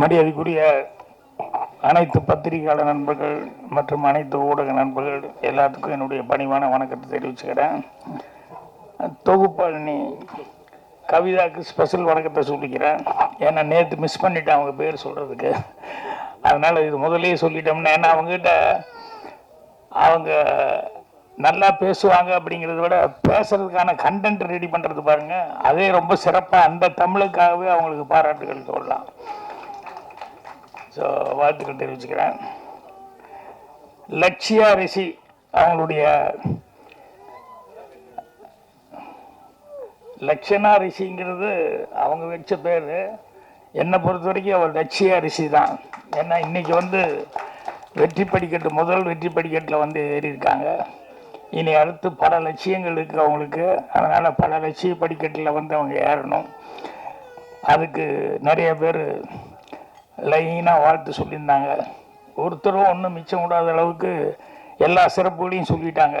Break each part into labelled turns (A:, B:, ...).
A: மரியாதைக்குரிய அனைத்து பத்திரிகையாளர் நண்பர்கள் மற்றும் அனைத்து ஊடக நண்பர்கள் எல்லாத்துக்கும் என்னுடைய பணிவான வணக்கத்தை தெரிவிச்சுக்கிறேன். தொகுப்பாளினி கவிதாக்கு ஸ்பெஷல் வணக்கத்தை சொல்லிக்கிறேன். ஏன்னா நேற்று மிஸ் பண்ணிட்டேன் அவங்க பேர் சொல்கிறதுக்கு அதனால் இது முதலே சொல்லிட்டோம்னா ஏன்னா அவங்ககிட்ட அவங்க நல்லா பேசுவாங்க அப்படிங்கிறத விட பேசுறதுக்கான கண்டென்ட் ரெடி பண்ணுறது பாருங்கள் அதே ரொம்ப சிறப்பாக அந்த தமிழுக்காகவே அவங்களுக்கு பாராட்டுகள் சொல்லலாம். ஸோ வாழ்த்துக்கள் தெரிவிச்சுக்கிறேன். லட்சியா ரிஷி அவங்களுடைய லட்சணா ரிஷிங்கிறது அவங்க வச்ச பேர். என்னை பொறுத்த வரைக்கும் அவர் லட்சியா ரிஷி தான். ஏன்னா இன்றைக்கி வந்து வெற்றி படிக்கட்டு முதல் வெற்றி படிக்கட்டில் வந்து ஏறியிருக்காங்க. இனி அடுத்து பல லட்சியங்கள் இருக்குது அவங்களுக்கு. அதனால் பல லட்சிய படிக்கட்டில் வந்து அவங்க ஏறணும். அதுக்கு நிறைய பேர் லைனாக வாழ்த்து சொல்லியிருந்தாங்க. ஒருத்தரும் ஒன்றும் மிச்சம் விடாத அளவுக்கு எல்லா சிறப்புகளையும் சொல்லிட்டாங்க.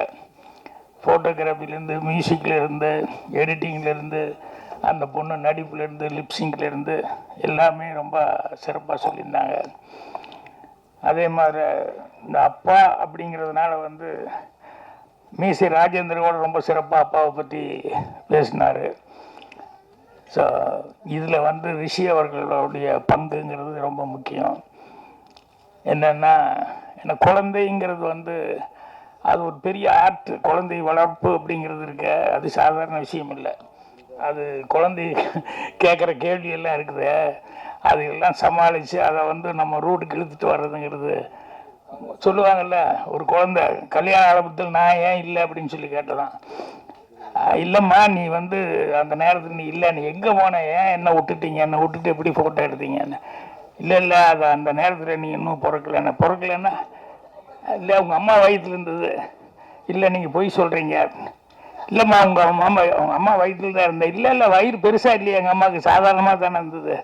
A: ஃபோட்டோகிராஃபிலேருந்து மியூசிக்லேருந்து எடிட்டிங்லேருந்து அந்த பொண்ணு நடிப்புலேருந்து லிப்ஸிங்லேருந்து எல்லாமே ரொம்ப சிறப்பாக சொல்லியிருந்தாங்க. அதே மாதிரி இந்த அப்பா அப்படிங்கிறதுனால வந்து மீசி ராஜேந்திரோட ரொம்ப சிறப்பாக அப்பாவை பற்றி பேசினார். ஸோ இதில் வந்து ரிஷி அவர்களுடைய பங்குங்கிறது ரொம்ப முக்கியம். என்னென்னா என்ன குழந்தைங்கிறது வந்து அது ஒரு பெரிய ஆர்ட் குழந்தை வளர்ப்பு அப்படிங்கிறது இருக்க அது சாதாரண விஷயம் இல்லை. அது குழந்தை கேட்குற கேள்வியெல்லாம் இருக்குது. அது எல்லாம் சமாளித்து அதை வந்து நம்ம ரூட்டுக்கு இழுத்துட்டு வர்றதுங்கிறது சொல்லுவாங்கல்ல ஒரு குழந்தை கல்யாண ஆரம்பத்தில் நான் ஏன் இல்லை அப்படின்னு சொல்லி கேட்டதான். இல்லைம்மா நீ வந்து அந்த நேரத்தில் நீ இல்லை நீ எங்கே போன? ஏன் என்ன விட்டுட்டீங்க? என்னை விட்டுட்டு எப்படி ஃபோட்டோ எடுத்தீங்கன்னு? இல்லை இல்லை அது அந்த நேரத்தில் நீ இன்னும் பிறக்கலைன்னு. பிறக்கலைன்னா இல்லை உங்கள் அம்மா வயிற்றுல இருந்தது. இல்லை நீங்கள் பொய் சொல்கிறீங்க இல்லைம்மா உங்கள் அம்மா உங்கள் அம்மா வயிற்றுல தான் இருந்தேன். இல்லை இல்லை வயிறு பெருசாக இல்லையா எங்கள் அம்மாவுக்கு சாதாரணமாக தானே இருந்தது.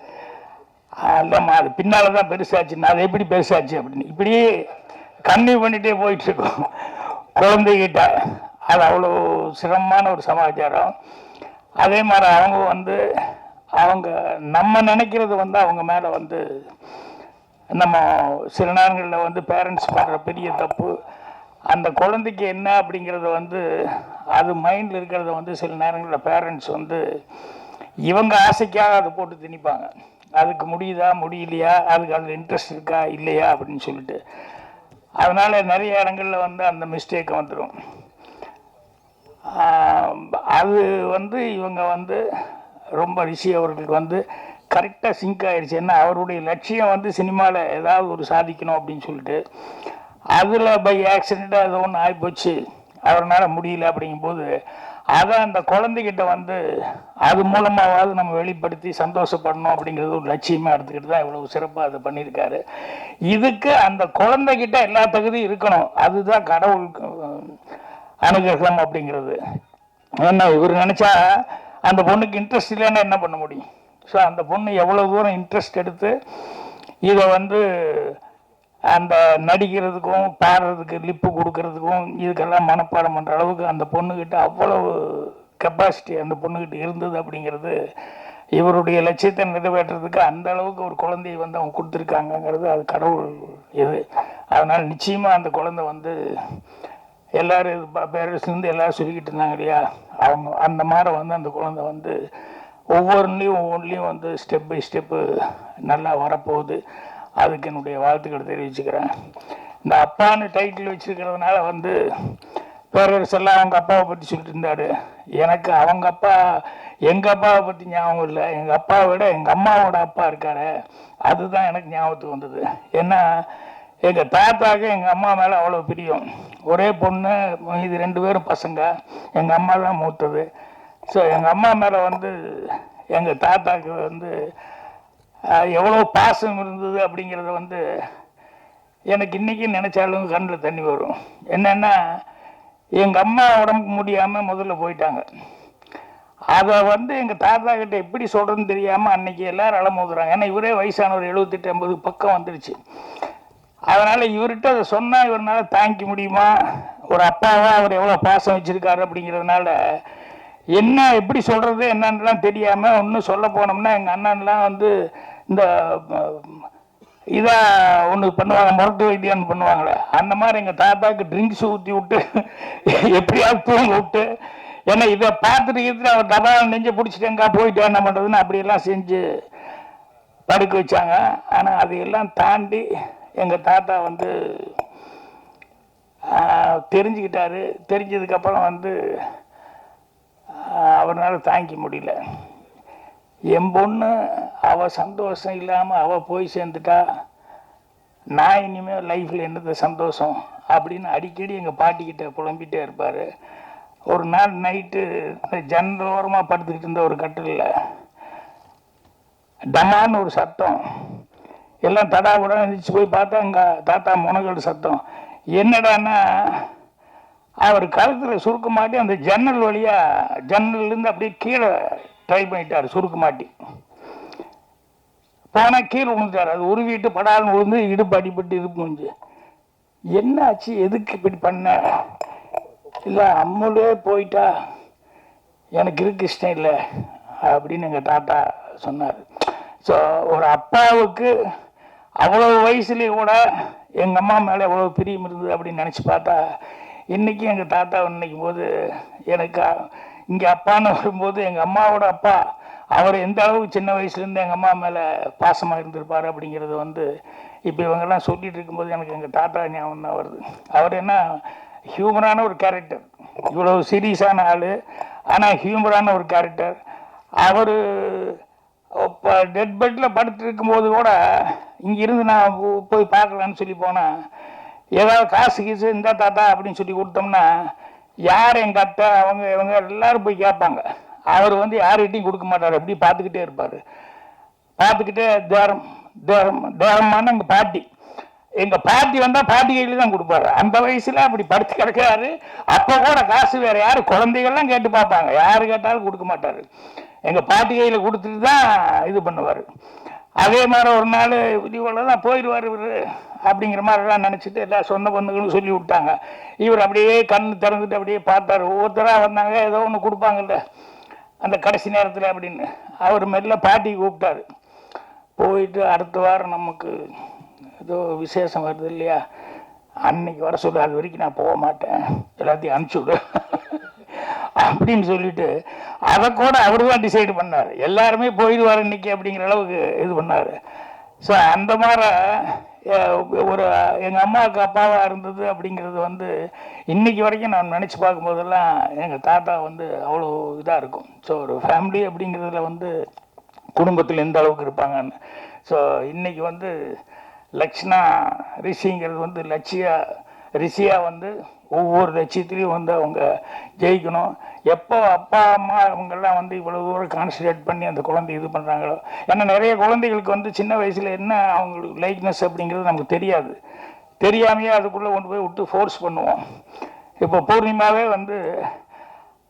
A: இல்லைம்மா அது பின்னால் தான் பெருசாச்சு. நான் அது எப்படி பெருசாச்சு அப்படின்னு. இப்படி கன்னியூ பண்ணிகிட்டே போயிட்டுருக்கோம் குழந்தைகிட்ட. அது அவ்வளோ சிரமமான ஒரு சமாச்சாரம். அதே மாதிரி அவங்க வந்து அவங்க நம்ம நினைக்கிறது வந்து அவங்க மேலே வந்து நம்ம சில நேரங்களில் வந்து பேரண்ட்ஸ் பண்ணுற பெரிய தப்பு அந்த குழந்தைக்கு என்ன அப்படிங்கிறத வந்து அது மைண்டில் இருக்கிறத வந்து சில நேரங்களில் பேரண்ட்ஸ் வந்து இவங்க ஆசைக்காக அதை போட்டு திணிப்பாங்க. அதுக்கு முடியுதா முடியலையா அதுக்கு அதில் இன்ட்ரெஸ்ட் இருக்கா இல்லையா அப்படின்னு சொல்லிட்டு. அதனால் நிறைய இடங்களில் வந்து அந்த மிஸ்டேக் வந்துடும் அது வந்து இவங்க வந்து ரொம்ப ரிஷி அவர்களுக்கு வந்து கரெக்டாக சிங்க் ஆயிடுச்சு ஏன்னா அவருடைய லட்சியம் வந்து சினிமாவில் ஏதாவது ஒரு சாதிக்கணும் அப்படின்னு சொல்லிட்டு. அதில் பை ஆக்சிடெண்ட்டாக அது ஒன்று ஆகிப்போச்சு அவரால் முடியல அப்படிங்கும்போது அதை அந்த குழந்தைகிட்ட வந்து அது மூலமாவது நம்ம வெளிப்படுத்தி சந்தோஷப்படணும் அப்படிங்கிறது ஒரு லட்சியமாக எடுத்துக்கிட்டு தான் இவ்வளோ சிறப்பாக அதை பண்ணியிருக்காரு. இதுக்கு அந்த குழந்தைகிட்ட எல்லா தகுதியும் இருக்கணும். அதுதான் கடவுளுக்கு அனுகிரகம் அப்படிங்கிறது. ஏன்னா இவர் நினச்சா அந்த பொண்ணுக்கு இன்ட்ரெஸ்ட் இல்லைன்னா என்ன பண்ண முடியும்? ஸோ அந்த பொண்ணு எவ்வளோ தூரம் இன்ட்ரெஸ்ட் எடுத்து இதை வந்து அந்த நடிக்கிறதுக்கும் பாடுறதுக்கு லிப்பு கொடுக்கறதுக்கும் இதுக்கெல்லாம் மனப்பாடம் பண்ணுற அளவுக்கு அந்த பொண்ணுக்கிட்ட அவ்வளவு கெப்பாசிட்டி அந்த பொண்ணுக்கிட்ட இருந்தது அப்படிங்கிறது இவருடைய லட்சியத்தை நிறைவேற்றுறதுக்கு அந்த அளவுக்கு ஒரு குழந்தையை வந்து அவங்க கொடுத்துருக்காங்கங்கிறது அது கடவுள் இது. அதனால் நிச்சயமாக அந்த குழந்தை வந்து எல்லாரும் பேரண்ட்ஸ்லேருந்து எல்லாரும் சொல்லிக்கிட்டு இருந்தாங்க இல்லையா? அவங்க அந்த மாதிரி வந்து அந்த குழந்தை வந்து ஒவ்வொன்றுலேயும் ஒவ்வொன்றுலையும் வந்து ஸ்டெப் பை ஸ்டெப்பு நல்லா வரப்போகுது. அதுக்கு என்னுடைய வாழ்த்துக்கள் தெரிவிச்சுக்கிறேன். இந்த அப்பான்னு டைட்டில் வச்சுருக்கிறதுனால வந்து பேரரசு எல்லாம் அவங்க அப்பாவை பற்றி சொல்லிட்டு இருந்தாரு. எனக்கு அவங்க அப்பா எங்கள் அப்பாவை பற்றி ஞாபகம் இல்லை. எங்கள் அப்பாவை விட எங்கள் அம்மாவோட அப்பா இருக்காரு. அதுதான் எனக்கு ஞாபகத்துக்கு வந்தது. ஏன்னா எங்கள் தாத்தாக்கு எங்கள் அம்மா மேலே அவ்வளோ பிரியம். ஒரே பொண்ணு இது ரெண்டு பேரும் பசங்க. எங்கள் அம்மா தான் மூத்தது. ஸோ எங்கள் அம்மா மேலே வந்து எங்கள் தாத்தாக்கு வந்து எவ்வளோ பாசம் இருந்தது அப்படிங்கிறத வந்து எனக்கு இன்றைக்கி நினச்சாலும் கண்ணில் தண்ணி வரும். என்னென்னா எங்கள் அம்மா உடம்புக்கு முடியாமல் முதல்ல போயிட்டாங்க. அதை வந்து எங்கள் தாத்தா கிட்ட எப்படி சொல்கிறதுன்னு தெரியாமல் அன்னைக்கு எல்லாரும் அலமோதுறாங்க. ஏன்னா இவரே வயசானவர் எழுபத்தெட்டு ஐம்பது பக்கம் வந்துடுச்சு அதனால் இவர்கிட்ட அதை சொன்னால் இவரால தாங்கிக்க முடியுமா? ஒரு அப்பாவா அவர் எவ்வளோ பாசம் வச்சுருக்காரு அப்படிங்கிறதுனால என்ன எப்படி சொல்கிறது என்னன்னுலாம் தெரியாமல் ஒன்றும் சொல்ல போனோம்னா எங்கள் அண்ணன்லாம் வந்து இந்த இதாக ஒன்று பண்ணுவாங்க முரட்டு வைத்தியம் பண்ணுவாங்களே அந்த மாதிரி எங்கள் தாத்தாவுக்கு ட்ரிங்க்ஸ் ஊற்றி விட்டு எப்படியாவது தூங்க விட்டு ஏன்னா இதை பார்த்துட்டு இருக்கிற அவர் தபா நெஞ்ச பிடிச்சிட்டேங்கா போயிட்டு என்ன பண்ணுறதுன்னு அப்படியெல்லாம் செஞ்சு படுக்க வச்சாங்க. ஆனால் அதையெல்லாம் தாண்டி எங்கள் தாத்தா வந்து தெரிஞ்சுக்கிட்டாரு. தெரிஞ்சதுக்கப்புறம் வந்து அவர்னால அவரால் தாங்கிக்க முடியல. என் பொண்ணு அவள் சந்தோஷம் இல்லாமல் அவள் போய் சேர்ந்துட்டா நான் இனிமேல் லைஃப்பில் என்னது சந்தோஷம் அப்படின்னு அடிக்கடி எங்கள் பாட்டிக்கிட்ட புலம்பிகிட்டே இருப்பார். ஒரு நாள் நைட்டு ஜன்னல் ஓரமாக படுத்துக்கிட்டு இருந்த ஒரு கட்டிலில் டமான்னு ஒரு சத்தம் எல்லாம் தடா உடனே எழுந்திரிச்சு போய் பார்த்தா அங்கே தாத்தா முனகல் சத்தம். என்னடான்னா அவர் கழுத்தில் சுருக்க மாட்டி அந்த ஜன்னல் வழியாக ஜன்னல்லேருந்து அப்படியே கீழே ட்ரை பண்ணிட்டார் சுருக்க மாட்டி. போனால் கீழே விழுந்துட்டார். அது உருவிட்டு படாலும் விழுந்து இடுப்பு அடிபட்டு இது முடிஞ்சு என்ன ஆச்சு எதுக்கு இப்படி பண்ண? இல்லை அம்மளே போயிட்டா. எனக்கு இருக்கு இஷ்டம் இல்லை அப்படின்னு எங்கள் தாத்தா சொன்னார். ஸோ ஒரு அப்பாவுக்கு அவ்வளோ வயசுலேயே கூட எங்கள் அம்மா மேலே எவ்வளோ பிரியம் இருந்தது அப்படின்னு நினச்சி பார்த்தா இன்றைக்கி எங்கள் தாத்தா நினைக்கும் போது எனக்கு இங்கே அப்பான்னு வரும்போது எங்கள் அம்மாவோட அப்பா அவர் எந்த அளவுக்கு சின்ன வயசுலேருந்து எங்கள் அம்மா மேலே பாசமாக இருந்திருப்பார் அப்படிங்கிறது வந்து இப்போ இவங்கெல்லாம் சொல்லிகிட்டு இருக்கும்போது எனக்கு எங்கள் தாத்தா ஞாபகம் தான் வருது. அவர் என்ன ஹியூமரான ஒரு கேரக்டர் இவ்வளோ சீரியஸான ஆள். ஆனால் ஹியூமரான ஒரு கேரக்டர் அவர் இப்போ டெட் பெட்டில் படுத்துருக்கும் போது கூட இங்கே இருந்து நான் போ- போய் பார்க்கலான்னு சொல்லி போனால் ஏதாவது காசு கீசு இந்த தாத்தா அப்படின்னு சொல்லி கொடுத்தோம்னா யார் எங்கள் அத்தை அவங்க இவங்க எல்லாரும் போய் கேட்பாங்க. அவர் வந்து யார்கிட்டையும் கொடுக்க மாட்டார். அப்படி பார்த்துக்கிட்டே இருப்பார். பார்த்துக்கிட்டே தேரம் தேரம் தேரமான எங்கள் பாட்டி. எங்கள் பாட்டி வந்தால் பாட்டி கையில் தான் கொடுப்பாரு. அந்த வயசில் அப்படி படுத்து கிடக்கிறாரு அப்போ கூட காசு வேறு யார் குழந்தைகள்லாம் கேட்டு பார்ப்பாங்க. யார் கேட்டாலும் கொடுக்க மாட்டார். எங்கள் பாட்டி கையில் கொடுத்துட்டு தான் இது பண்ணுவார். அதே மாதிரி ஒரு நாள் இவ்வளோ தான் போயிடுவார் இவர் அப்படிங்கிற மாதிரிலாம் நினச்சிட்டு எல்லா சொந்த பந்துகளும் சொல்லி விட்டாங்க. இவர் அப்படியே கண் திறந்துட்டு அப்படியே பார்த்தாரு. ஒவ்வொருத்தராக வந்தாங்க. ஏதோ ஒன்று கொடுப்பாங்கல்ல. அந்த கடைசி நேரத்தில் அப்படின்னு. அவர் மெல்ல பாட்டி கூப்பிட்டார். போயிட்டு அடுத்த வாரம் நமக்கு ஏதோ விசேஷம் வருது இல்லையா? அன்னைக்கு வர சொல்லு. அது வரைக்கும் நான் போக மாட்டேன். எல்லாத்தையும் அனுப்பிச்சி விடு. அப்படின்னு சொல்லிட்டு அதை கூட அவர் தான் டிசைடு பண்ணார். எல்லாருமே போயிடுவார் இன்னைக்கு அப்படிங்கிற அளவுக்கு இது பண்ணார். ஸோ அந்த மாதிரி ஒரு எங்கள் அம்மாவுக்கு அப்பாவாக இருந்தது அப்படிங்கிறது வந்து இன்னைக்கு வரைக்கும் நான் நினச்சி பார்க்கும்போதெல்லாம் எங்கள் தாத்தா வந்து அவ்வளோ இதாக இருக்கும். ஸோ ஒரு ஃபேமிலி அப்படிங்கிறதுல வந்து குடும்பத்தில் எந்த அளவுக்கு இருப்பாங்கன்னு. ஸோ இன்னைக்கு வந்து லக்ஷ்ணா ரிஷிங்கிறது வந்து லட்சியா ரிஷியாக வந்து ஒவ்வொரு லட்சியத்துலேயும் வந்து அவங்க ஜெயிக்கணும். எப்போ அப்பா அம்மா அவங்கெல்லாம் வந்து இவ்வளோ தூரம் கான்சன்ட்ரேட் பண்ணி அந்த குழந்தை இது பண்ணுறாங்களோ ஏன்னா நிறைய குழந்தைகளுக்கு வந்து சின்ன வயசில் என்ன அவங்களுக்கு லைக்னஸ் அப்படிங்கிறது நமக்கு தெரியாது. தெரியாமையே அதுக்குள்ளே கொண்டு போய் விட்டு ஃபோர்ஸ் பண்ணுவோம். இப்போ பூர்ணிமாவே வந்து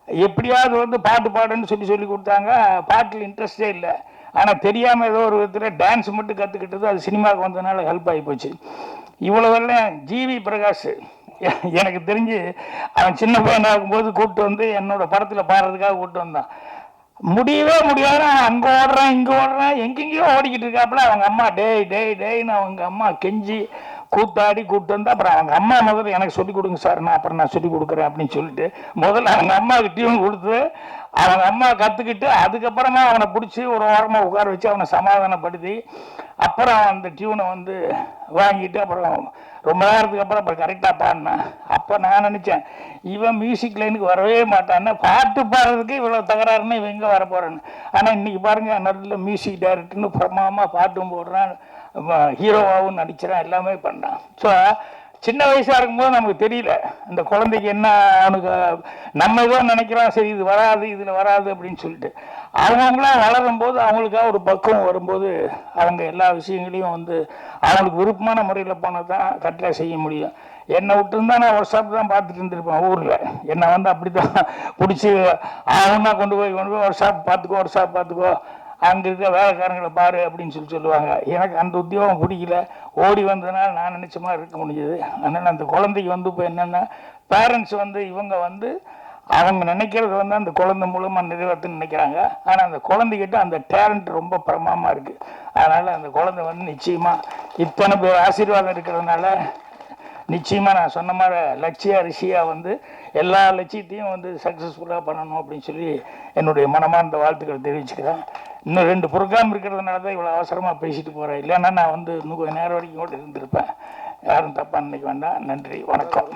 A: எப்படியாவது வந்து பாட்டு பாடுன்னு சொல்லி சொல்லி கொடுத்தாங்க. பாட்டில் இன்ட்ரெஸ்டே இல்லை. ஆனால் தெரியாமல் ஏதோ ஒரு விதத்தில் டான்ஸ் மட்டும் கற்றுக்கிட்டது அது சினிமாவுக்கு வந்ததுனால ஹெல்ப் ஆகி போச்சு. இவ்வளோ ஜிவி பிரகாஷ். எனக்கு தெரிஞ்சு அவன் சின்ன பையனாக இருக்கும்போது கூப்பிட்டு வந்து என்னோட படத்தில் பாடுறதுக்காக கூப்பிட்டு வந்தான். முடியவே முடியாது அங்கே ஓடுறான் இங்கே ஓடுறான் எங்கெங்கேயோ ஓடிக்கிட்டு இருக்காப்புல அவங்க அம்மா டேய் டேய் டேய்னு அவங்க அம்மா கெஞ்சி கூத்தாடி கூப்பிட்டு வந்து அப்புறம் அவங்க அம்மா முதல்ல எனக்கு சொல்லிக் கொடுங்க சார் நான் அப்புறம் நான் சொல்லிக் கொடுக்குறேன் அப்படின்னு சொல்லிட்டு முதல்ல அவங்க அம்மாவுக்கு டியூன் கொடுத்து அவங்க அம்மா கற்றுக்கிட்டு அதுக்கப்புறமா அவனை பிடிச்சி ஒரு ஓரமாக உட்கார வச்சு அவனை சமாதானப்படுத்தி அப்புறம் அந்த டியூனை வந்து வாங்கிட்டு அப்புறம் ரொம்ப நேரத்துக்கு அப்புறம் அப்புறம் கரெக்டாக பாடினான் அப்போ நான் நினச்சேன் இவன் மியூசிக் லைனுக்கு வரவே மாட்டான்னு பாட்டு பாடுறதுக்கு இவ்வளோ தகராறுன்னு இவன் எங்கே வர ஆனால் இன்றைக்கி பாருங்க நல்ல மியூசிக் டைரக்டர்னு பிரமாமா பாட்டும் போடுறான். ஹீரோவாகவும் நடிச்சிடான் எல்லாமே பண்ணான். ஸோ சின்ன வயசாக இருக்கும்போது நமக்கு தெரியல. இந்த குழந்தைக்கு என்ன அவனுக்கு நம்ம தான் நினைக்கிறோம் சரி இது வராது இதில் வராது அப்படின்னு சொல்லிட்டு. அவங்கவுங்களாம் வளரும் போது அவங்களுக்காக ஒரு பக்குவம் வரும்போது அவங்க எல்லா விஷயங்களையும் வந்து அவங்களுக்கு விருப்பமான முறையில் போனால் தான் கரெக்டாக செய்ய முடியும். என்னை விட்டுருந்தா நான் ஒர்க் ஷாப் தான் பார்த்துட்டு இருந்திருப்பேன் ஊரில். என்னை வந்து அப்படி தான் பிடிச்சி அவனா கொண்டு போய் கொண்டு போய் ஒர்க் ஷாப் பார்த்துக்கோ ஒர்க் ஷாப் பார்த்துக்கோ அங்கே இருக்க வேலைக்காரங்களை பாரு அப்படின்னு சொல்லி சொல்லுவாங்க. எனக்கு அந்த உத்தியோகம் பிடிக்கல. ஓடி வந்ததுனால நான் நினச்ச மாதிரி இருக்க முடிஞ்சது. அதனால் அந்த குழந்தைக்கு வந்து இப்போ என்னென்னா பேரண்ட்ஸ் வந்து இவங்க வந்து அவங்க நினைக்கிறது வந்து அந்த குழந்தை மூலமாக நிறைவேற்றுன்னு நினைக்கிறாங்க. ஆனால் அந்த குழந்தைகிட்ட அந்த டேலண்ட் ரொம்ப பிரமாமா இருக்குது அதனால் அந்த குழந்தை வந்து நிச்சயமாக இத்தனை பேர் ஆசீர்வாதம் இருக்கிறதுனால நிச்சயமாக நான் சொன்ன மாதிரி லட்சிய ரிஷியாக வந்து எல்லா லட்சியத்தையும் வந்து சக்ஸஸ்ஃபுல்லாக பண்ணணும் அப்படின்னு சொல்லி என்னுடைய மனமார்ந்த வாழ்த்துக்களை தெரிவிச்சுக்கிறேன். இன்னும் ரெண்டு ப்ரோக்ராம் இருக்கிறதுனால தான் இவ்வளோ அவசரமாக பேசிட்டு போகிறேன் இல்லைன்னா நான் வந்து இன்னும் கொஞ்சம் நேரம் வரைக்கும் கூட இருந்திருப்பேன். யாரும் தப்பாக நினைக்க வேண்டாம். நன்றி. வணக்கம்.